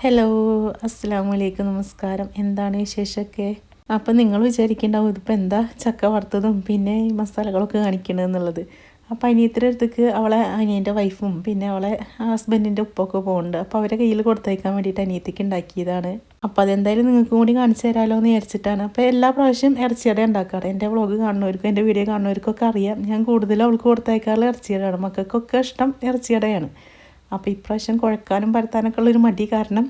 Hello അസ്സാം വലൈക്കും നമസ്കാരം എന്താണ് വിശേഷമൊക്കെ? അപ്പം നിങ്ങൾ വിചാരിക്കേണ്ടാവും ഇതിപ്പോൾ എന്താ ചക്ക വറുത്തതും പിന്നെ ഈ മസാലകളൊക്കെ കാണിക്കണമെന്നുള്ളത് അപ്പോൾ അനിയത്തിന്റെ അടുത്തേക്ക് അവളെ അനിയന്റെ വൈഫും പിന്നെ അവളെ ഹസ്ബൻഡിന്റെ ഉപ്പൊക്കെ പോകുന്നുണ്ട്. അപ്പോൾ അവരെ കയ്യിൽ കൊടുത്തയക്കാൻ വേണ്ടിയിട്ട് അനിയത്തിക്ക് ഉണ്ടാക്കിയതാണ്. അപ്പോൾ അതെന്തായാലും നിങ്ങൾക്കും കൂടി കാണിച്ചു തരാമല്ലോ എന്ന് വിചാരിച്ചിട്ടാണ്. അപ്പോൾ എല്ലാ പ്രാവശ്യം ഇറച്ചിയട ഉണ്ടാക്കാറ്. എന്റെ വ്ളോഗ് കാണുന്നവർക്കും എന്റെ വീഡിയോ കാണുന്നവർക്കൊക്കെ അറിയാം. ഞാൻ കൂടുതലും അവൾക്ക് കൊടുത്തയക്കാറുള്ള ഇറച്ചിയടയാണ്. മക്കൾക്കൊക്കെ ഇഷ്ടം ഇറച്ചിയടയാണ്. അപ്പോൾ ഇപ്രാവശ്യം കുഴക്കാനും പരത്താനൊക്കെ ഉള്ളൊരു മടി കാരണം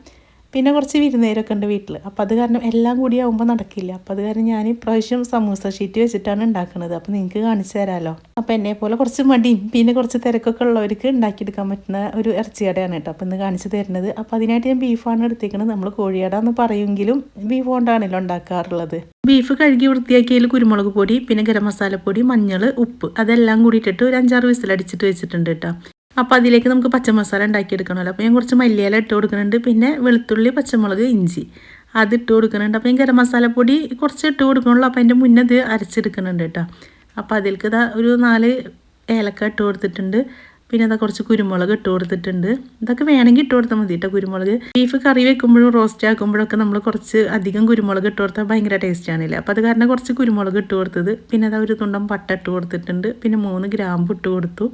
പിന്നെ കുറച്ച് വിരുന്നേരൊക്കെ ഉണ്ട് വീട്ടിൽ അപ്പോൾ അത് കാരണം എല്ലാം കൂടി ആകുമ്പോൾ നടക്കില്ല. അപ്പോൾ അത് കാരണം ഞാൻ ഇപ്രാവശ്യം സമൂസ ഷീറ്റ് വെച്ചിട്ടാണ് ഉണ്ടാക്കുന്നത് അപ്പോൾ നിങ്ങൾക്ക് കാണിച്ചു തരാമല്ലോ അപ്പോൾ എന്നെ പോലെ കുറച്ച് മടിയും പിന്നെ കുറച്ച് തിരക്കൊക്കെ ഉള്ളവർക്ക് ഉണ്ടാക്കിയെടുക്കാൻ പറ്റുന്ന ഒരു ഇറച്ചിയടയാണ് കേട്ടോ. അപ്പോൾ ഇന്ന് കാണിച്ചു തരുന്നത്. അപ്പോൾ അതിനായിട്ട് ഞാൻ ബീഫാണ് എടുത്തേക്കുന്നത് നമ്മൾ കോഴിയട എന്ന് പറയുമെങ്കിലും ബീഫ് കൊണ്ടാണല്ലോ ഉണ്ടാക്കാറുള്ളത്. ബീഫ് കഴുകി വൃത്തിയാക്കിയതിൽ കുരുമുളക് പൊടി പിന്നെ ഗരം മസാലപ്പൊടി മഞ്ഞൾ ഉപ്പ് അതെല്ലാം കൂടിയിട്ടിട്ട് ഒരു അഞ്ചാറ് വിസിലടിച്ചിട്ട് വെച്ചിട്ടുണ്ട് കേട്ടോ. അപ്പോൾ അതിലേക്ക് നമുക്ക് പച്ചമസാല ഉണ്ടാക്കിയെടുക്കണമല്ലോ. അപ്പോൾ ഞാൻ കുറച്ച് മല്ലിയില ഇട്ട് കൊടുക്കുന്നുണ്ട്. പിന്നെ വെളുത്തുള്ളി പച്ചമുളക് ഇഞ്ചി. അത് ഇട്ട് കൊടുക്കുന്നുണ്ട്. അപ്പോൾ ഞാൻ ഗരം മസാലപ്പൊടി കുറച്ച് ഇട്ട് കൊടുക്കണുള്ളൂ. അപ്പോൾ അതിന്റെ മുന്നേ ഇത് അരച്ചെടുക്കുന്നുണ്ട് കേട്ടോ. അപ്പോൾ അതിലേക്ക് ഇതാ ഒരു നാല് ഏലക്ക ഇട്ട് കൊടുത്തിട്ടുണ്ട്. പിന്നെ അതാ കുറച്ച് കുരുമുളക് ഇട്ട് കൊടുത്തിട്ടുണ്ട്. ഇതൊക്കെ വേണമെങ്കിൽ ഇട്ട് കൊടുത്താൽ മതി കേട്ടോ കുരുമുളക്. ബീഫ് കറി വെക്കുമ്പോഴും റോസ്റ്റ് ആക്കുമ്പോഴൊക്കെ നമ്മൾ കുറച്ച് അധികം കുരുമുളക് ഇട്ട് കൊടുത്താൽ ഭയങ്കര ടേസ്റ്റ് ആണല്ലേ. അപ്പോൾ അത് കാരണം കുറച്ച് കുരുമുളക് ഇട്ട് കൊടുത്തത്. പിന്നെ അതാ ഒരു തുണ്ടം പട്ട ഇട്ട് കൊടുത്തിട്ടുണ്ട്. പിന്നെ മൂന്ന് ഗ്രാമ്പ് ഇട്ട് കൊടുത്തു.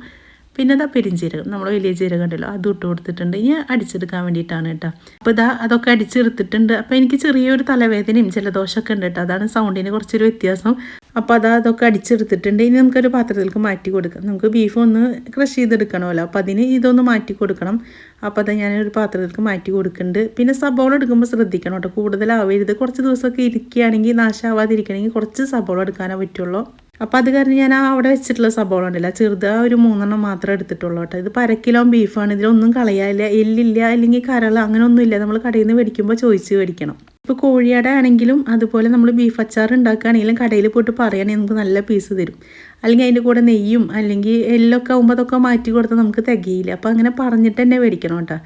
പിന്നെ ഇതാ പെരിഞ്ചീരകം. നമ്മൾ വലിയ ജീരകം ഉണ്ടല്ലോ അത് ഇട്ട് കൊടുത്തിട്ടുണ്ട്. ഇനി അടിച്ചെടുക്കാൻ വേണ്ടിയിട്ടാണ് കേട്ടോ. അപ്പോൾ ഇതാ അതൊക്കെ അടിച്ചെടുത്തിട്ടുണ്ട്. അപ്പോൾ എനിക്ക് ചെറിയൊരു തലവേദനയും ജലദോഷമൊക്കെ ഉണ്ട് കേട്ടോ. അതാണ് സൗണ്ടിന് കുറച്ചൊരു വ്യത്യാസം. അപ്പോൾ അതാ അതൊക്കെ അടിച്ചെടുത്തിട്ടുണ്ട്. ഇനി നമുക്കൊരു പാത്രത്തിലേക്ക് മാറ്റി കൊടുക്കാം. നമുക്ക് ബീഫ് ഒന്ന് ക്രഷ് ചെയ്തെടുക്കണമല്ലോ. അപ്പോൾ അതിന് ഇതൊന്ന് മാറ്റി കൊടുക്കണം. അപ്പോൾ അതാ ഞാനൊരു പാത്രത്തിലേക്ക് മാറ്റി കൊടുക്കുന്നുണ്ട്. പിന്നെ സബോള എടുക്കുമ്പോൾ ശ്രദ്ധിക്കണം കേട്ടോ. കൂടുതലാവരുത്. കുറച്ച് ദിവസമൊക്കെ ഇരിക്കുകയാണെങ്കിൽ നാശമാവാതിരിക്കണമെങ്കിൽ കുറച്ച് സബോള എടുക്കാനേ പറ്റുള്ളൂ. അപ്പോൾ അത് കാരണം ഞാൻ അവിടെ വെച്ചിട്ടുള്ള സബോള ഉണ്ടല്ല ചെറുത് ഒരു മൂന്നെണ്ണം മാത്രമേ എടുത്തിട്ടുള്ളൂ കേട്ടോ. ഇത് പരക്കിലോ കിലോ ബീഫാണ് ഇതിലൊന്നും കളയാനില്ല. എല്ലില്ല അല്ലെങ്കിൽ കരൾ അങ്ങനെ ഒന്നുമില്ല നമ്മൾ കടയിൽ നിന്ന് മേടിക്കുമ്പോൾ ചോദിച്ച് മേടിക്കണം. ഇപ്പോൾ കോഴിയട ആണെങ്കിലും അതുപോലെ നമ്മൾ ബീഫ് അച്ചാർ ഉണ്ടാക്കുകയാണെങ്കിലും കടയിൽ പോയിട്ട് പറയുകയാണെങ്കിൽ നമുക്ക് നല്ല പീസ് തരും. അല്ലെങ്കിൽ അതിന്റെ കൂടെ നെയ്യും അല്ലെങ്കിൽ എല്ലൊക്കെ ആകുമ്പോൾ അതൊക്കെ മാറ്റി കൊടുത്താൽ നമുക്ക് തികയില്ല. അപ്പോൾ അങ്ങനെ പറഞ്ഞിട്ട് തന്നെ മേടിക്കണം കേട്ടോ.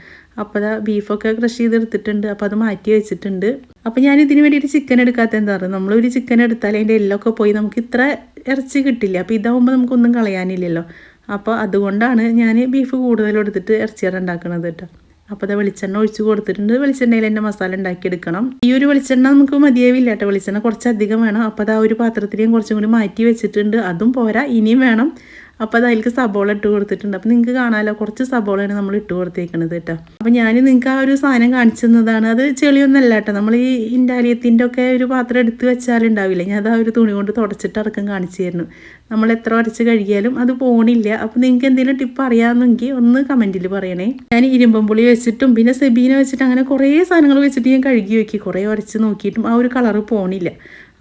അപ്പോൾ അതാ ബീഫൊക്കെ ക്രഷ് ചെയ്തെടുത്തിട്ടുണ്ട്. അപ്പോൾ അത് മാറ്റി വെച്ചിട്ടുണ്ട്. അപ്പോൾ ഞാൻ ഇതിന് വേണ്ടിയിട്ട് ചിക്കൻ എടുക്കാത്ത എന്താ പറയുക നമ്മളൊരു ചിക്കൻ എടുത്താൽ അതിന്റെ എല്ലൊക്കെ പോയി നമുക്ക് ഇത്ര ഇറച്ചി കിട്ടില്ല. അപ്പോൾ ഇതാവുമ്പോൾ നമുക്കൊന്നും കളയാനില്ലല്ലോ. അപ്പോൾ അതുകൊണ്ടാണ് ഞാൻ ബീഫ് കൂടുതലും എടുത്തിട്ട് ഇറച്ചിയാണ് ഉണ്ടാക്കുന്നത് കേട്ടോ അപ്പോൾ അത് വെളിച്ചെണ്ണ ഒഴിച്ച് കൊടുത്തിട്ടുണ്ട്. വെളിച്ചെണ്ണയിൽ എന്റെ മസാല ഉണ്ടാക്കിയെടുക്കണം ഈ ഒരു വെളിച്ചെണ്ണ നമുക്ക് മതിയാവില്ല കേട്ടോ വെളിച്ചെണ്ണ കുറച്ചധികം വേണം. അപ്പോൾ അത് ആ ഒരു പാത്രത്തിലേയും കുറച്ചും കൂടി മാറ്റി വെച്ചിട്ടുണ്ട്. അതും പോരാ. ഇനിയും വേണം. അപ്പോൾ അത് അതിലേക്ക് സബോള ഇട്ട് കൊടുത്തിട്ടുണ്ട്. അപ്പോൾ നിങ്ങൾക്ക് കാണാമല്ലോ കുറച്ച് സബോളയാണ് നമ്മൾ ഇട്ട് കൊടുത്തേക്കണത് കേട്ടോ. അപ്പോൾ ഞാൻ നിങ്ങൾക്ക് ആ ഒരു സാധനം കാണിച്ചതാണ് അത് ചെളിയൊന്നല്ല കേട്ടോ. നമ്മൾ ഈ ഇൻഡാലിയത്തിന്റെ ഒക്കെ ഒരു പാത്രം എടുത്ത് വെച്ചാലുണ്ടാവില്ല ഞാൻ അത് ആ ഒരു തുണി കൊണ്ട് തുടച്ചിട്ട് അടക്കം കാണിച്ചു തരുന്നു. നമ്മൾ എത്ര ഉരച്ച് കഴുകിയാലും അത് പോണില്ല. അപ്പോൾ നിങ്ങൾക്ക് എന്തെങ്കിലും ടിപ്പ് അറിയാമെന്നെങ്കിൽ ഒന്ന് കമന്റിൽ പറയണേ. ഞാൻ ഇരുമ്പമ്പുളി വെച്ചിട്ടും പിന്നെ സെബീന വെച്ചിട്ട് അങ്ങനെ കുറേ സാധനങ്ങൾ വെച്ചിട്ട് ഞാൻ കഴുകി വെക്കി. കുറേ ഉരച്ച് നോക്കിയിട്ടും ആ ഒരു കളറ് പോണില്ല.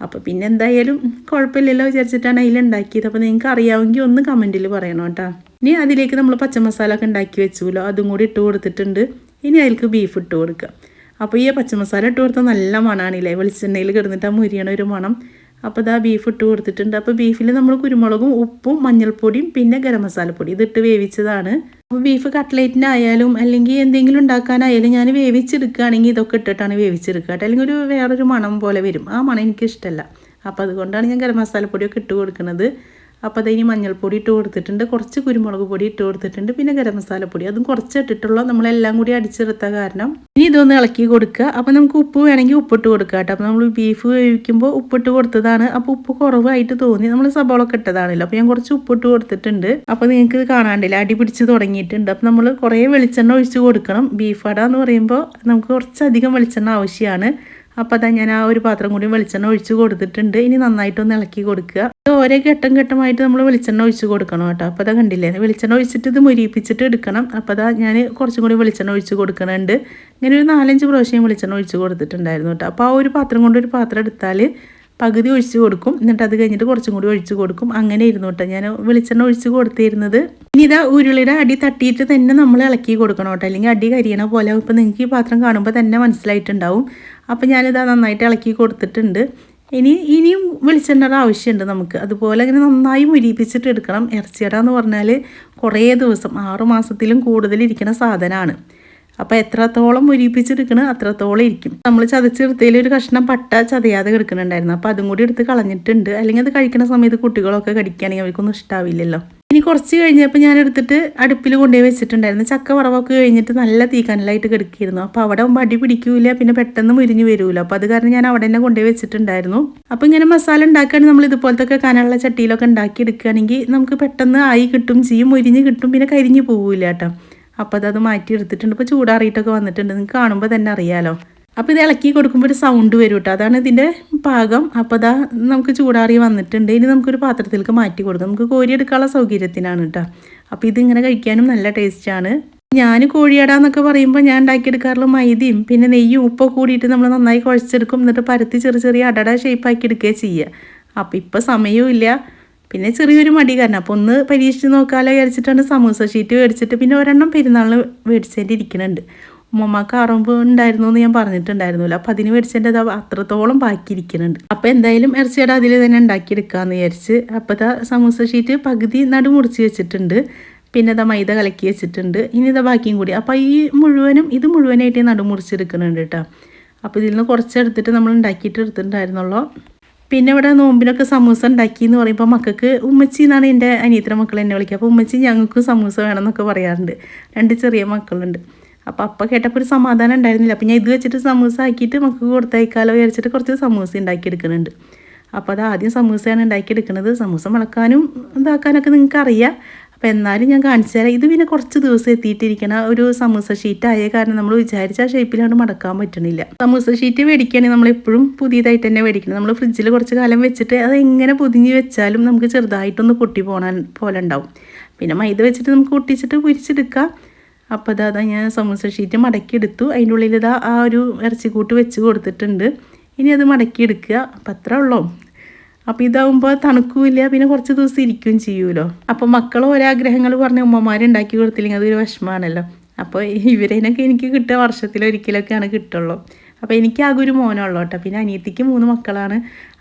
അപ്പോൾ പിന്നെ എന്തായാലും കുഴപ്പമില്ലല്ലോ വിചാരിച്ചിട്ടാണ് അതിലുണ്ടാക്കിയത്. അപ്പോൾ നിങ്ങൾക്ക് അറിയാമെങ്കിൽ ഒന്ന് കമന്റിൽ പറയണം കേട്ടോ. ഇനി അതിലേക്ക് നമ്മൾ പച്ചമസാല ഒക്കെ ഉണ്ടാക്കി വെച്ചുല്ലോ അതും കൂടി ഇട്ട് കൊടുത്തിട്ടുണ്ട്. ഇനി അതിൽക്ക് ബീഫ് ഇട്ട് കൊടുക്കുക അപ്പോൾ ഈ പച്ചമസാല ഇട്ട് കൊടുത്താൽ നല്ല മണമാണില്ലേ വെളിച്ചെണ്ണയിൽ കിടന്നിട്ട് ആ മുരിയണ ഒരു മണം. അപ്പോൾ ഇതാ ബീഫ് ഇട്ട് കൊടുത്തിട്ടുണ്ട്. അപ്പോൾ ബീഫിൽ നമ്മൾ കുരുമുളകും ഉപ്പും മഞ്ഞൾപ്പൊടിയും പിന്നെ ഗരം മസാലപ്പൊടി. ഇതിട്ട് വേവിച്ചതാണ്. അപ്പോൾ ബീഫ് കട്ട്ലേറ്റിനായാലും അല്ലെങ്കിൽ എന്തെങ്കിലും ഉണ്ടാക്കാനായാലും ഞാൻ വേവിച്ചെടുക്കുകയാണെങ്കിൽ ഇതൊക്കെ ഇട്ടിട്ടാണ് വേവിച്ചെടുക്കുക അല്ലെങ്കിൽ ഒരു വേറൊരു മണം പോലെ വരും. ആ മണം എനിക്കിഷ്ടമല്ല. അപ്പോൾ അതുകൊണ്ടാണ് ഞാൻ ഗരം മസാലപ്പൊടിയൊക്കെ ഇട്ട് കൊടുക്കുന്നത്. അപ്പോൾ അതിന് മഞ്ഞൾപ്പൊടി ഇട്ട് കൊടുത്തിട്ടുണ്ട് കുറച്ച് കുരുമുളക് പൊടി ഇട്ട് കൊടുത്തിട്ടുണ്ട് പിന്നെ ഗരം മസാലപ്പൊടി അതും കുറച്ച് ഇട്ടിട്ടുള്ള നമ്മളെല്ലാം കൂടി അടിച്ചെടുത്ത കാരണം ഇനി ഇതൊന്ന് ഇളക്കി കൊടുക്കുക. അപ്പോൾ നമുക്ക് ഉപ്പ് വേണമെങ്കിൽ ഉപ്പിട്ട് കൊടുക്കുക കേട്ടോ. അപ്പോൾ നമ്മൾ ബീഫ് വേവിക്കുമ്പോൾ ഉപ്പിട്ട് കൊടുത്തതാണ്. അപ്പോൾ ഉപ്പ് കുറവായിട്ട് തോന്നി. നമ്മൾ സബോളൊക്കെ ഇട്ടതാണല്ലോ. അപ്പോൾ ഞാൻ കുറച്ച് ഉപ്പിട്ട് കൊടുത്തിട്ടുണ്ട്. അപ്പോൾ നിങ്ങൾക്ക് കാണാണ്ടില്ല അടി പിടിച്ച് തുടങ്ങിയിട്ടുണ്ട്. അപ്പോൾ നമ്മൾ കുറേ വെളിച്ചെണ്ണ ഒഴിച്ച് കൊടുക്കണം. ബീഫ് അട എന്ന് പറയുമ്പോൾ നമുക്ക് കുറച്ചധികം വെളിച്ചെണ്ണ ആവശ്യമാണ്. അപ്പോൾ അതാ ഞാൻ ആ ഒരു പാത്രം കൂടി വെളിച്ചെണ്ണ ഒഴിച്ച് കൊടുത്തിട്ടുണ്ട്. ഇനി നന്നായിട്ടൊന്ന് ഇളക്കി കൊടുക്കുക. ഓരോ ഘട്ടം ഘട്ടമായിട്ട് നമ്മൾ വെളിച്ചെണ്ണ ഒഴിച്ച് കൊടുക്കണം കേട്ടോ. അപ്പോൾ അതാ കണ്ടില്ലേ? വെളിച്ചെണ്ണ ഒഴിച്ചിട്ട് ഇത് മുരിപ്പിച്ചിട്ട് എടുക്കണം. അപ്പോൾ അതാ ഞാൻ കുറച്ചും കൂടി വെളിച്ചെണ്ണ ഒഴിച്ച് കൊടുക്കുന്നുണ്ട് ഇങ്ങനെ ഒരു നാലഞ്ച് പ്രാവശ്യം വെളിച്ചെണ്ണ ഒഴിച്ച് കൊടുത്തിട്ടുണ്ടായിരുന്നു കേട്ടോ. അപ്പോൾ ആ ഒരു പാത്രം കൊണ്ട് ഒരു പാത്രം എടുത്താൽ പകുതി ഒഴിച്ച് കൊടുക്കും. എന്നിട്ട് അത് കഴിഞ്ഞിട്ട് കുറച്ചും കൂടി ഒഴിച്ച് കൊടുക്കും. അങ്ങനെ ഇരുന്നു കേട്ടോ. ഞാൻ വെളിച്ചെണ്ണ ഒഴിച്ച് കൊടുത്തിരുന്നത്. ഇനി ഇതാ ഉരുളിയുടെ അടി തട്ടിയിട്ട് തന്നെ നമ്മൾ ഇളക്കി കൊടുക്കണം കേട്ടോ. അല്ലെങ്കിൽ അടി കരിയണ പോലെ ഇപ്പം നിങ്ങൾക്ക് ഈ പാത്രം കാണുമ്പോൾ തന്നെ മനസ്സിലായിട്ടുണ്ടാവും. അപ്പോൾ ഞാനിത് നന്നായിട്ട് ഇളക്കി കൊടുത്തിട്ടുണ്ട്. ഇനി ഇനിയും വെളിച്ചെണ്ണയുടെ ആവശ്യമുണ്ട് നമുക്ക്. അതുപോലെ അങ്ങനെ നന്നായി മുരിപ്പിച്ചിട്ട് എടുക്കണം. ഇറച്ചിയട എന്ന് പറഞ്ഞാൽ കുറേ ദിവസം ആറ് മാസത്തിലും കൂടുതൽ ഇരിക്കുന്ന സാധനമാണ് അപ്പോൾ എത്രത്തോളം മുരിപ്പിച്ചെടുക്കണ അത്രത്തോളം ഇരിക്കും. നമ്മൾ ചതച്ചെടുത്തതിൽ ഒരു കഷ്ണം പട്ട ചതയാതെ കിടക്കുന്നുണ്ടായിരുന്നു അപ്പോൾ അതും കൂടി എടുത്ത് കളഞ്ഞിട്ടുണ്ട്. അല്ലെങ്കിൽ അത് കഴിക്കുന്ന സമയത്ത് കുട്ടികളൊക്കെ കടിക്കുകയാണെങ്കിൽ അവർക്കൊന്നും ഇഷ്ടാവില്ലല്ലോ. ഇനി കുറച്ച് കഴിഞ്ഞപ്പോൾ ഞാൻ എടുത്തിട്ട് അടുപ്പിൽ കൊണ്ടുപോയി വെച്ചിട്ടുണ്ടായിരുന്നു. ചക്ക വറവൊക്കെ കഴിഞ്ഞിട്ട് നല്ല തീക്കനലായിട്ട് കിടക്കിയിരുന്നു. അപ്പോൾ അവിടെ മടി പിടിക്കൂല പിന്നെ പെട്ടെന്ന് മുരിഞ്ഞ് വരൂല അപ്പോൾ അത് കാരണം ഞാൻ അവിടെ തന്നെ കൊണ്ടുപോയി വെച്ചിട്ടുണ്ടായിരുന്നു. അപ്പോൾ ഇങ്ങനെ മസാല ഉണ്ടാക്കുകയാണെങ്കിൽ നമ്മൾ ഇതുപോലത്തെ ഒക്കെ കനമുള്ള ചട്ടിയിലൊക്കെ ഉണ്ടാക്കി എടുക്കുകയാണെങ്കിൽ നമുക്ക് പെട്ടെന്ന് ആയി കിട്ടും ചെയ്യും മുരിഞ്ഞ് കിട്ടും പിന്നെ കരിഞ്ഞ് പോവില്ല കേട്ടോ. അപ്പോൾ അതത് മാറ്റി എടുത്തിട്ടുണ്ട് ഇപ്പോൾ ചൂടാറിയിട്ടൊക്കെ വന്നിട്ടുണ്ട്. നിങ്ങൾക്ക് കാണുമ്പോൾ തന്നെ അറിയാലോ. അപ്പോൾ ഇത് ഇളക്കി കൊടുക്കുമ്പോൾ ഒരു സൗണ്ട് വരും കേട്ടോ അതാണ് ഇതിന്റെ പാകം. അപ്പോൾ അതാ നമുക്ക് ചൂടാറി വന്നിട്ടുണ്ട്. ഇനി നമുക്കൊരു പാത്രത്തിലേക്ക് മാറ്റി കൊടുക്കാം. നമുക്ക് കോരിയെടുക്കാനുള്ള സൗകര്യത്തിനാണ് കേട്ടോ അപ്പോൾ ഇതിങ്ങനെ കഴിക്കാനും നല്ല ടേസ്റ്റാണ് ഞാൻ കോഴിയട എന്നൊക്കെ പറയുമ്പോൾ ഞാൻ ഉണ്ടാക്കിയെടുക്കാറുള്ള മൈദയും പിന്നെ നെയ്യും ഉപ്പൊക്കെ കൂടിയിട്ട് നമ്മൾ നന്നായി കുഴച്ചെടുക്കും. എന്നിട്ട് പരത്തി ചെറിയ ചെറിയ അടട ഷേപ്പാക്കി എടുക്കുകയാണ് ചെയ്യുക അപ്പോൾ ഇപ്പോൾ സമയവും ഇല്ല. പിന്നെ ചെറിയൊരു മടി കാരണം. അപ്പോൾ ഒന്ന് പരീക്ഷിച്ച് നോക്കാമല്ലോ വിചാരിച്ചിട്ടാണ് സമൂസ ഷീറ്റ് മേടിച്ചിട്ട് പിന്നെ ഒരെണ്ണം പെരുന്നാളിന് മേടിച്ചതിന്റെ ഇരിക്കുന്നുണ്ട് ഉമ്മമാക്ക് അറമ്പ് ഉണ്ടായിരുന്നു എന്ന് ഞാൻ പറഞ്ഞിട്ടുണ്ടായിരുന്നില്ല. അപ്പം അതിന് മേടിച്ചതിന്റെ അത് അത്രത്തോളം ബാക്കിയിരിക്കുന്നുണ്ട്. അപ്പം എന്തായാലും ഇറച്ചിയുടെ അതിൽ തന്നെ ഉണ്ടാക്കിയെടുക്കാമെന്ന് വിചാരിച്ച് അപ്പോൾ ഇതാ സമൂസ ഷീറ്റ് പകുതി നടു മുറിച്ച് വെച്ചിട്ടുണ്ട്. പിന്നെ ഇതാ മൈദ കലക്കി വെച്ചിട്ടുണ്ട്. ഇനി ഇതാ ബാക്കിയും കൂടി. അപ്പോൾ ഈ മുഴുവനും ഇത് മുഴുവനായിട്ട് നടു മുറിച്ചെടുക്കുന്നുണ്ട് കേട്ടോ. അപ്പോൾ ഇതിൽ നിന്ന് കുറച്ചെടുത്തിട്ട് നമ്മൾ ഉണ്ടാക്കിയിട്ട് എടുത്തിട്ടുണ്ടായിരുന്നുള്ളൂ. പിന്നെ ഇവിടെ നോമ്പിനൊക്കെ സമൂസ ഉണ്ടാക്കി എന്ന് പറയുമ്പോൾ മക്കൾക്ക് ഉമ്മച്ചി എന്നാണ് എന്റെ അനിയത്തിന്റെ മക്കൾ എന്നെ വിളിക്കുക. അപ്പോൾ ഉമ്മച്ചി ഞങ്ങൾക്കും സമൂസ വേണമെന്നൊക്കെ പറയാറുണ്ട്. രണ്ട് ചെറിയ മക്കളുണ്ട്. അപ്പോൾ അപ്പം കേട്ടപ്പോൾ ഒരു സമാധാനം ഉണ്ടായിരുന്നില്ല. അപ്പം ഞാൻ ഇത് വെച്ചിട്ട് സമൂസ ആക്കിയിട്ട് നമുക്ക് കൊടുത്തയക്കാലോ വിചാരിച്ചിട്ട് കുറച്ച് സമൂസ ഉണ്ടാക്കിയെടുക്കുന്നുണ്ട്. അപ്പോൾ അത് ആദ്യം സമൂസയാണ് ഉണ്ടാക്കിയെടുക്കുന്നത്. സമൂസ മുളക്കാനും ഇതാക്കാനൊക്കെ നിങ്ങൾക്ക് അറിയാം. അപ്പോൾ എന്നാലും ഞാൻ കാണിച്ചു തരാം. ഇത് പിന്നെ കുറച്ച് ദിവസം എത്തിയിട്ടിരിക്കണ. ഒരു സമൂസ ഷീറ്റ് ആയ കാരണം നമ്മൾ വിചാരിച്ച ആ ഷേപ്പിലാണ് മടക്കാൻ പറ്റണില്ല. സമൂസ ഷീറ്റ് മേടിക്കുകയാണെങ്കിൽ നമ്മളെപ്പോഴും പുതിയതായിട്ട് തന്നെ മേടിക്കണം. നമ്മൾ ഫ്രിഡ്ജിൽ കുറച്ച് കാലം വെച്ചിട്ട് അത് എങ്ങനെ പൊതിഞ്ഞ് വെച്ചാലും നമുക്ക് ചെറുതായിട്ടൊന്ന് പൊട്ടി പോകാൻ പോലെ ഉണ്ടാവും. പിന്നെ മൈദ വെച്ചിട്ട് നമുക്ക് ഒട്ടിച്ചിട്ട് പൊരിച്ചെടുക്കാം. അപ്പോൾ ഇതാ അതാ ഞാൻ സമൂസ ഷീറ്റ് മടക്കിയെടുത്തു. അതിന്റെ ഉള്ളിൽ ഇതാ ആ ഒരു ഇറച്ചിക്കൂട്ട് വെച്ച് കൊടുത്തിട്ടുണ്ട്. ഇനി അത് മടക്കിയെടുക്കുക. അപ്പം അത്ര ഉള്ളൂ. അപ്പോൾ ഇതാവുമ്പോൾ തണുക്കില്ല. പിന്നെ കുറച്ച് ദിവസം ഇരിക്കുകയും ചെയ്യുമല്ലോ. അപ്പോൾ മക്കൾ ആഗ്രഹങ്ങൾ പറഞ്ഞ ഉമ്മമാർ ഉണ്ടാക്കി കൊടുത്തില്ലെങ്കിൽ അതൊരു വിഷമമാണല്ലോ. അപ്പോൾ ഇവരേനൊക്കെ എനിക്ക് കിട്ടുക വർഷത്തിലൊരിക്കലൊക്കെയാണ് കിട്ടുള്ളൂ. അപ്പോൾ എനിക്ക് ആകെ ഒരു മോനുള്ളൂ കേട്ടോ. പിന്നെ അനിയത്തിക്ക് മൂന്ന് മക്കളാണ്.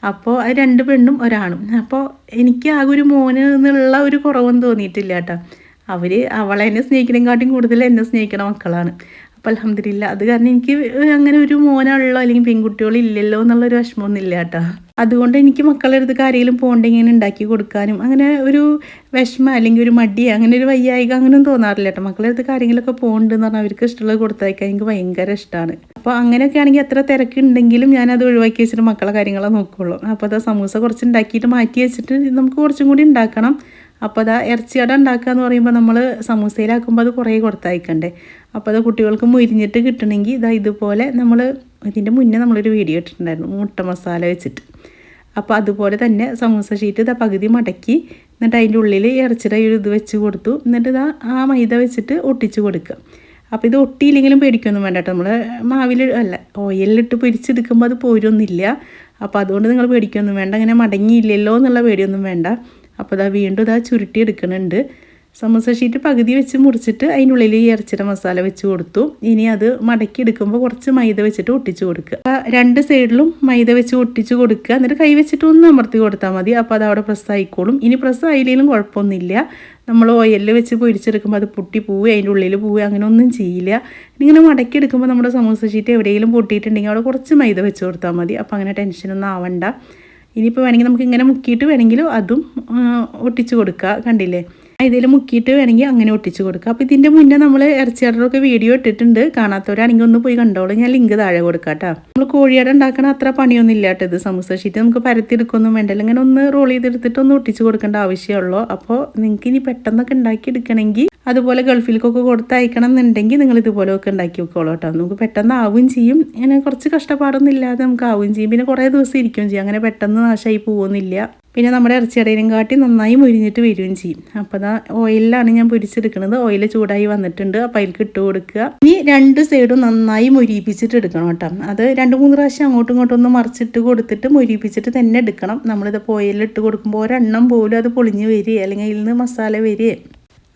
അപ്പോൾ രണ്ട് പെണ്ണും ഒരാണും. അപ്പോൾ എനിക്ക് ആകെ ഒരു മോന് എന്നുള്ള ഒരു കുറവും തോന്നിയിട്ടില്ല കേട്ടോ. അവർ അവളെ എന്നെ സ്നേഹിക്കണേക്കാട്ടും കൂടുതൽ എന്നെ സ്നേഹിക്കണ മക്കളാണ്. അപ്പം അലഹമില്ല അത് കാരണം എനിക്ക് അങ്ങനെ ഒരു മോനുള്ളോ അല്ലെങ്കിൽ പെൺകുട്ടികളില്ലല്ലോ എന്നുള്ളൊരു വിഷമമൊന്നും ഇല്ല കേട്ടോ. അതുകൊണ്ട് എനിക്ക് മക്കളുടെ അടുത്ത് കാര്യങ്ങളും പോകണ്ടെങ്കിൽ ഉണ്ടാക്കി കൊടുക്കാനും അങ്ങനെ ഒരു വിഷമം അല്ലെങ്കിൽ ഒരു മടി അങ്ങനെ ഒരു വയ്യായിക അങ്ങനെയൊന്നും തോന്നാറില്ല കേട്ടോ. മക്കളുടെ അടുത്ത് കാര്യങ്ങളൊക്കെ പോകുന്നുണ്ടെന്ന് പറഞ്ഞാൽ അവർക്ക് ഇഷ്ടമുള്ളത് കൊടുത്തയക്കാൻ എനിക്ക് ഭയങ്കര ഇഷ്ടമാണ്. അപ്പോൾ അങ്ങനെയൊക്കെ ആണെങ്കിൽ എത്ര തിരക്കുണ്ടെങ്കിലും ഞാനത് ഒഴിവാക്കി വെച്ചിട്ട് മക്കളെ കാര്യങ്ങളെ നോക്കുള്ളൂ. അപ്പോൾ അത് സമൂസ കുറച്ച് ഉണ്ടാക്കിയിട്ട് മാറ്റി വെച്ചിട്ട് നമുക്ക് കുറച്ചും കൂടി ഉണ്ടാക്കണം. അപ്പോൾ അതാ ഇറച്ചിയട ഉണ്ടാക്കുക എന്ന് പറയുമ്പോൾ നമ്മൾ സമൂസയിലാക്കുമ്പോൾ അത് കുറേ കൊടുത്തയക്കണ്ടേ. അപ്പോൾ അത് കുട്ടികൾക്ക് മുരിഞ്ഞിട്ട് കിട്ടണമെങ്കിൽ ഇതാ ഇതുപോലെ നമ്മൾ ഇതിന്റെ മുന്നേ നമ്മളൊരു വീഡിയോ ഇട്ടിട്ടുണ്ടായിരുന്നു മുട്ട മസാല വെച്ചിട്ട്. അപ്പോൾ അതുപോലെ തന്നെ സമൂസ ഷീറ്റ് ഇതാ പകുതി മടക്കി എന്നിട്ട് അതിന്റെ ഉള്ളിൽ ഇറച്ചിയുടെ ഒരു ഇത് വെച്ച് കൊടുത്തു എന്നിട്ട് ഇതാ ആ മൈദ വെച്ചിട്ട് ഒട്ടിച്ച് കൊടുക്കുക അപ്പോൾ ഇത് ഒട്ടിയില്ലെങ്കിലും പേടിക്കൊന്നും വേണ്ട കേട്ടോ നമ്മൾ മാവിൽ അല്ല ഓയിലിട്ട് പൊരിച്ചെടുക്കുമ്പോൾ അത് പോരൊന്നുമില്ല. അപ്പോൾ അതുകൊണ്ട് നിങ്ങൾ പേടിക്കൊന്നും വേണ്ട അങ്ങനെ മടങ്ങിയില്ലല്ലോ എന്നുള്ള പേടിയൊന്നും വേണ്ട. അപ്പോൾ ഇതാ വീണ്ടും ഇതാ ചുരുട്ടി എടുക്കുന്നുണ്ട്. സമോസ ഷീറ്റ് പകുതി വെച്ച് മുറിച്ചിട്ട് അതിനുള്ളിൽ ഈ ഇറച്ചിയുടെ മസാല വെച്ച് കൊടുത്തു. ഇനി അത് മടക്കി എടുക്കുമ്പോൾ കുറച്ച് മൈദ വെച്ചിട്ട് ഒട്ടിച്ച് കൊടുക്കുക. അപ്പോൾ രണ്ട് സൈഡിലും മൈദ വെച്ച് ഒട്ടിച്ച് കൊടുക്കുക. എന്നിട്ട് കൈ വെച്ചിട്ട് ഒന്ന് അമർത്തി കൊടുത്താൽ മതി. അപ്പോൾ അത് അവിടെ പ്രസ് ആയിക്കോളും. ഇനി പ്രസ് ആയില്ലെങ്കിലും കുഴപ്പമൊന്നുമില്ല. നമ്മൾ ഓയിലിൽ വെച്ച് പൊരിച്ചെടുക്കുമ്പോൾ അത് പൊട്ടി പോവുക അതിന്റെ ഉള്ളിൽ പോവുക അങ്ങനെ ഒന്നും ചെയ്യില്ല. ഇങ്ങനെ മടക്കി എടുക്കുമ്പോൾ നമ്മുടെ സമോസ ഷീറ്റ് എവിടെയെങ്കിലും പൊട്ടിയിട്ടുണ്ടെങ്കിൽ അവിടെ കുറച്ച് മൈദ വെച്ച് കൊടുത്താൽ മതി. അപ്പോൾ അങ്ങനെ ടെൻഷനൊന്നും ആവണ്ട. ഇനിയിപ്പോൾ വേണമെങ്കിൽ നമുക്ക് ഇങ്ങനെ മുക്കിയിട്ട് വേണമെങ്കിലും അതും ഒട്ടിച്ച് കൊടുക്കുക കണ്ടില്ലേ? ഇതിൽ മുക്കിയിട്ട് വേണമെങ്കിൽ അങ്ങനെ ഒട്ടിച്ച് കൊടുക്കുക അപ്പോൾ ഇതിന്റെ മുന്നേ നമ്മൾ ഇറച്ചിയാടറൊക്കെ വീഡിയോ ഇട്ടിട്ടുണ്ട്. കാണാത്തവരാണെങ്കിൽ ഒന്ന് പോയി കണ്ടോളൂ. ഞാൻ ലിങ്ക് താഴെ കൊടുക്കാം കേട്ടോ. നമ്മൾ കോഴിയാട ഉണ്ടാക്കണ അത്ര പണിയൊന്നും ഇല്ല കേട്ടോ ഇത് സമൂസ ഷീറ്റ്. നമുക്ക് പരത്തിയെടുക്കൊന്നും വേണ്ടല്ലോ ഇങ്ങനെ ഒന്ന് റോൾ ചെയ്തെടുത്തിട്ട് ഒന്ന് ഒട്ടിച്ച് കൊടുക്കേണ്ട ആവശ്യമുള്ളൂ. അപ്പോൾ നിങ്ങൾക്ക് ഇനി പെട്ടെന്നൊക്കെ ഉണ്ടാക്കി എടുക്കണമെങ്കിൽ അതുപോലെ ഗൾഫിലേക്കൊക്കെ കൊടുത്തയക്കണം എന്നുണ്ടെങ്കിൽ നിങ്ങൾ ഇതുപോലെയൊക്കെ ഉണ്ടാക്കി വെക്കോളൂ കേട്ടോ. നമുക്ക് പെട്ടെന്ന് ആവുകയും ചെയ്യും. ഇങ്ങനെ കുറച്ച് കഷ്ടപ്പാടൊന്നും ഇല്ലാതെ നമുക്ക് ആവുകയും ചെയ്യും. പിന്നെ കുറേ ദിവസം ഇരിക്കുകയും ചെയ്യും. അങ്ങനെ പെട്ടെന്ന് നാശമായി പോകുന്നില്ല പിന്നെ നമ്മുടെ ഇറച്ചിയടയിലും കാട്ടി നന്നായി മുരിഞ്ഞിട്ട് വരികയും ചെയ്യും. അപ്പോൾ അതാ ഓയിലാണ് ഞാൻ പൊരിച്ചെടുക്കുന്നത്. ഓയിൽ ചൂടായി വന്നിട്ടുണ്ട്. അപ്പോൾ അതിലേക്ക് ഇട്ട് കൊടുക്കുക. ഇനി രണ്ട് സൈഡും നന്നായി മുരിപ്പിച്ചിട്ട് എടുക്കണം കേട്ടോ. അത് രണ്ട് മൂന്ന് പ്രാവശ്യം അങ്ങോട്ടും ഇങ്ങോട്ടും ഒന്ന് മറിച്ചിട്ട് കൊടുത്തിട്ട് മുരിപ്പിച്ചിട്ട് തന്നെ എടുക്കണം. നമ്മളിത് ഓയിലിട്ട് കൊടുക്കുമ്പോൾ ഒരെണ്ണം പോലും അത് പൊളിഞ്ഞ് വരിക അല്ലെങ്കിൽ അതിൽ നിന്ന് മസാല വരിക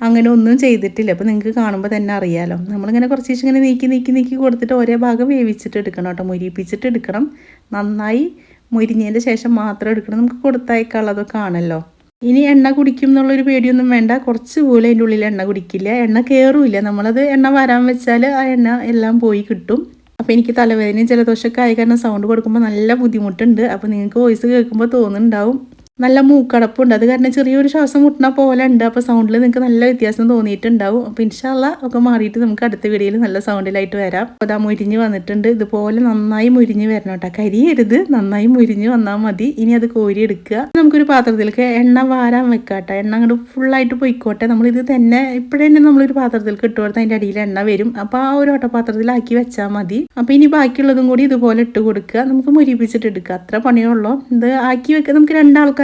അങ്ങനെ ഒന്നും ചെയ്തിട്ടില്ല. അപ്പോൾ നിങ്ങൾക്ക് കാണുമ്പോൾ തന്നെ അറിയാലോ. നമ്മളിങ്ങനെ കുറച്ച് ദിവസം ഇങ്ങനെ നീക്കി നീക്കി നീക്കി കൊടുത്തിട്ട് ഒരേ ഭാഗം വേവിച്ചിട്ട് എടുക്കണം കേട്ടോ. മുരിപ്പിച്ചിട്ട് എടുക്കണം. നന്നായി മുരിഞ്ഞതിന്റെ ശേഷം മാത്രം എടുക്കണം. നമുക്ക് കൊടുത്തയക്കാനുള്ളതൊക്കെ ആണല്ലോ. ഇനി എണ്ണ കുടിക്കും എന്നുള്ളൊരു പേടിയൊന്നും വേണ്ട. കുറച്ച് പോലും അതിന്റെ ഉള്ളിൽ എണ്ണ കുടിക്കില്ല. എണ്ണ കയറില്ല നമ്മളത് എണ്ണ വരാൻ വെച്ചാൽ ആ എണ്ണ എല്ലാം പോയി കിട്ടും. അപ്പോൾ എനിക്ക് തലവേദനയും ജലദോഷമൊക്കെ ആയി കാരണം സൗണ്ട് കൊടുക്കുമ്പോൾ നല്ല ബുദ്ധിമുട്ടുണ്ട്. അപ്പോൾ നിങ്ങൾക്ക് വോയിസ് കേൾക്കുമ്പോൾ തോന്നുന്നുണ്ടാവും. നല്ല മൂക്കടപ്പുണ്ട്. അത് കാരണം ചെറിയൊരു ശ്വാസം മുട്ടണ പോലെ ഉണ്ട്. അപ്പോൾ സൗണ്ടിൽ നിങ്ങൾക്ക് നല്ല വ്യത്യാസം തോന്നിയിട്ടുണ്ടാവും. അപ്പോൾ ഇൻഷാല്ല ഒക്കെ മാറിയിട്ട് നമുക്ക് അടുത്ത വീഡിയോയിൽ നല്ല സൗണ്ടിലായിട്ട് വരാം. അപ്പോൾ അതാ മുരിഞ്ഞ് വന്നിട്ടുണ്ട്. ഇതുപോലെ നന്നായി മുരിഞ്ഞ് വരണം കേട്ടോ കരിയരുത്. നന്നായി മുരിഞ്ഞ് വന്നാൽ മതി. ഇനി അത് കോരി എടുക്കുക. നമുക്കൊരു പാത്രത്തിലേക്ക് എണ്ണ വാരാൻ വെക്കാട്ടോ എണ്ണ അങ്ങോട്ട് ഫുള്ളായിട്ട് പൊയ്ക്കോട്ടെ. നമ്മളിത് തന്നെ ഇപ്പോഴേ തന്നെ നമ്മളൊരു പാത്രത്തിലേക്ക് ഇട്ട് കൊടുത്താൽ അതിന്റെ അടിയിൽ എണ്ണ വരും. അപ്പോൾ ആ ഒരു ഓട്ടപാത്രത്തിലാക്കി വെച്ചാൽ മതി. അപ്പോൾ ഇനി ബാക്കിയുള്ളതും കൂടി ഇതുപോലെ ഇട്ട് കൊടുക്കുക. നമുക്ക് മുരിപ്പിച്ചിട്ട് എടുക്കുക അത്ര പണിയുള്ളൂ ഇത് ആക്കി വെക്കുക നമുക്ക്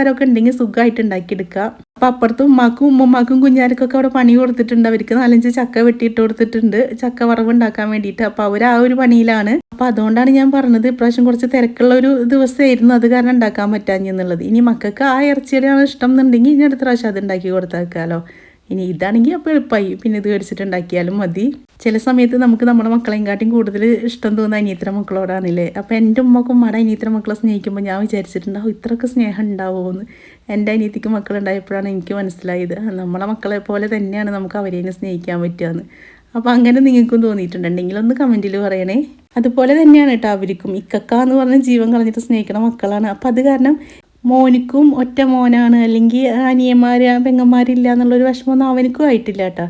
രണ്ടാൾക്കാരൊക്കെ ഉണ്ടെങ്കിൽ സുഖമായിട്ട് ഉണ്ടാക്കിയെടുക്കുക. അപ്പം അപ്പുറത്തും ഉമ്മാക്കും ഉമ്മമാക്കും കുഞ്ഞാർക്കൊക്കെ അവിടെ പണി കൊടുത്തിട്ടുണ്ട്. അവർക്ക് നാലഞ്ച് ചക്ക വെട്ടിയിട്ട് കൊടുത്തിട്ടുണ്ട്. ചക്ക വറവ് ഉണ്ടാക്കാൻ വേണ്ടിയിട്ട്. അപ്പോൾ അവർ ആ ഒരു പണിയിലാണ്. അപ്പോൾ അതുകൊണ്ടാണ് ഞാൻ പറഞ്ഞത് ഇപ്രാവശ്യം കുറച്ച് തിരക്കുള്ള ഒരു ദിവസമായിരുന്നു അത് കാരണം ഉണ്ടാക്കാൻ പറ്റാഞ്ഞെന്നുള്ളത് ഇനി മക്കൾക്ക് ആ ഇറച്ചിയുടെയാണ് ഇഷ്ടം എന്നുണ്ടെങ്കിൽ ഇനി അടുത്ത പ്രാവശ്യം അത് ഉണ്ടാക്കി കൊടുത്തേക്കാലോ ഇനി ഇതാണെങ്കിൽ അപ്പോൾ എളുപ്പമായി. പിന്നെ ഇത് മേടിച്ചിട്ടുണ്ടാക്കിയാലും മതി. ചില സമയത്ത് നമുക്ക് നമ്മുടെ മക്കളെയും കാട്ടിയും കൂടുതൽ ഇഷ്ടം തോന്നുന്ന അനിയത്തിര മക്കളോടാണല്ലേ? അപ്പോൾ എന്റെ ഉമ്മക്കും ഉമ്മയുടെ അനിയത്തിര മക്കളെ സ്നേഹിക്കുമ്പോൾ ഞാൻ വിചാരിച്ചിട്ടുണ്ടാവും ഇത്രയൊക്കെ സ്നേഹം ഉണ്ടാവുമെന്ന്? എന്റെ അനിയത്തിക്ക് മക്കളുണ്ടായപ്പോഴാണ് എനിക്ക് മനസ്സിലായത് നമ്മളെ മക്കളെ പോലെ തന്നെയാണ് നമുക്ക് അവരെ സ്നേഹിക്കാൻ പറ്റുകയെന്ന്. അപ്പോൾ അങ്ങനെ നിങ്ങൾക്കും തോന്നിയിട്ടുണ്ടെങ്കിൽ ഒന്ന് കമന്റിൽ പറയണേ. അതുപോലെ തന്നെയാണ് കേട്ടോ അവർക്കും ഇക്കക്ക എന്ന് പറഞ്ഞ ജീവൻ കളഞ്ഞിട്ട് സ്നേഹിക്കണ മക്കളാണ്. അപ്പോൾ അത് കാരണം മോനിക്കും ഒറ്റ മോനാണ്. അല്ലെങ്കിൽ അനിയന്മാർ പെങ്ങന്മാരില്ല എന്നുള്ളൊരു വിഷമമൊന്നും അവനക്കും ആയിട്ടില്ല കേട്ടോ.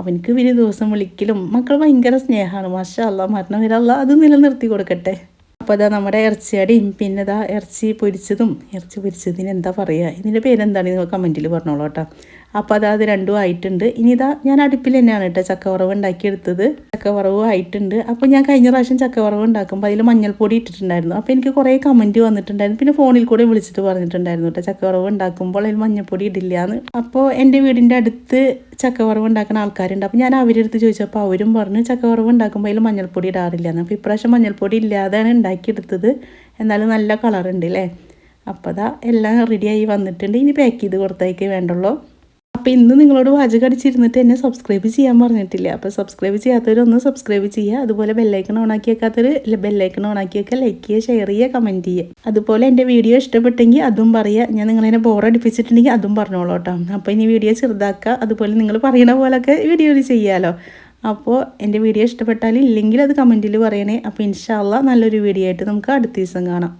അവനക്ക് വലിയ ദിവസം വിളിക്കലും മക്കൾ ഭയങ്കര സ്നേഹമാണ്. മാഷാ അല്ല മരണം വരല്ല അത് നിലനിർത്തി കൊടുക്കട്ടെ. അപ്പോൾ അതാ നമ്മുടെ ഇറച്ചിയടിയും പിന്നെ ഇതാ ഇറച്ചി പൊരിച്ചതും. ഇറച്ചി പൊരിച്ചതിന് എന്താ പറയുക ഇതിന്റെ പേരെന്താണ്? നിങ്ങൾ കമന്റിൽ പറഞ്ഞോളൂ കേട്ടോ. അപ്പോൾ അത് അത് രണ്ടും ആയിട്ടുണ്ട്. ഇനി ഇതാ ഞാൻ അടുപ്പിൽ തന്നെയാണ് കേട്ടോ ചക്കവറവ് ഉണ്ടാക്കിയെടുത്തത്. ചക്കവറവ് ആയിട്ടുണ്ട്. അപ്പോൾ ഞാൻ കഴിഞ്ഞ പ്രാവശ്യം ചക്കവറവ് ഉണ്ടാക്കുമ്പോൾ അതിൽ മഞ്ഞൾപ്പൊടി ഇട്ടിട്ടുണ്ടായിരുന്നു. അപ്പോൾ എനിക്ക് കുറേ കമന്റ് വന്നിട്ടുണ്ടായിരുന്നു. പിന്നെ ഫോണിൽ കൂടെ വിളിച്ചിട്ട് പറഞ്ഞിട്ടുണ്ടായിരുന്നു കേട്ടോ ചക്കവറവ് ഉണ്ടാക്കുമ്പോൾ അതിൽ മഞ്ഞൾപ്പൊടി ഇടില്ല എന്ന് അപ്പോൾ എന്റെ വീടിന്റെ അടുത്ത് ചക്കവറവ് ഉണ്ടാക്കുന്ന ആൾക്കാരുണ്ട്. അപ്പോൾ ഞാൻ അവരുടെ അടുത്ത് ചോദിച്ചപ്പോൾ അവരും പറഞ്ഞു ചക്കവറവ് ഉണ്ടാക്കുമ്പോൾ അതിൽ മഞ്ഞൾപ്പൊടി ഇടാറില്ല എന്ന് അപ്പോൾ ഇപ്രാവശ്യം മഞ്ഞൾപ്പൊടി ഇല്ലാതെയാണ് ഉണ്ടാക്കിയെടുത്തത്. എന്നാലും നല്ല കളറുണ്ട് അല്ലേ അപ്പോൾ അതാ എല്ലാം റെഡിയായി വന്നിട്ടുണ്ട്. ഇനി പാക്ക് ചെയ്ത് കൊടുത്തേക്കേ വേണ്ടുള്ളൂ. അപ്പോൾ ഇന്ന് നിങ്ങളോട് വാചകം അടിച്ചിരുന്നിട്ട് എന്നെ സബ്സ്ക്രൈബ് ചെയ്യാൻ പറഞ്ഞിട്ടില്ല. അപ്പോൾ സബ്സ്ക്രൈബ് ചെയ്യാത്തവരൊന്ന് സബ്സ്ക്രൈബ് ചെയ്യുക. അതുപോലെ ബെല്ലൈക്കൺ ഓണാക്കി വെക്കാത്തവർ ബെല്ലൈക്കൺ ഓണാക്കി വെക്കുക. ലൈക്ക് ചെയ്യുക ഷെയർ ചെയ്യുക കമന്റ് ചെയ്യുക. അതുപോലെ എന്റെ വീഡിയോ ഇഷ്ടപ്പെട്ടെങ്കിൽ അതും പറയുക. ഞാൻ നിങ്ങളതിനെ ബോറടിപ്പിച്ചിട്ടുണ്ടെങ്കിൽ അതും പറഞ്ഞോളൂ കേട്ടോ അപ്പോൾ ഇനി വീഡിയോ ചെറുതാക്കുക. അതുപോലെ നിങ്ങൾ പറയണ പോലൊക്കെ വീഡിയോ ചെയ്യാമല്ലോ അപ്പോൾ എന്റെ വീഡിയോ ഇഷ്ടപ്പെട്ടാൽ ഇല്ലെങ്കിൽ അത് കമന്റിൽ പറയണേ. അപ്പോൾ ഇൻഷാല്ല നല്ലൊരു വീഡിയോ ആയിട്ട് നമുക്ക് അടുത്ത ദിവസം കാണാം.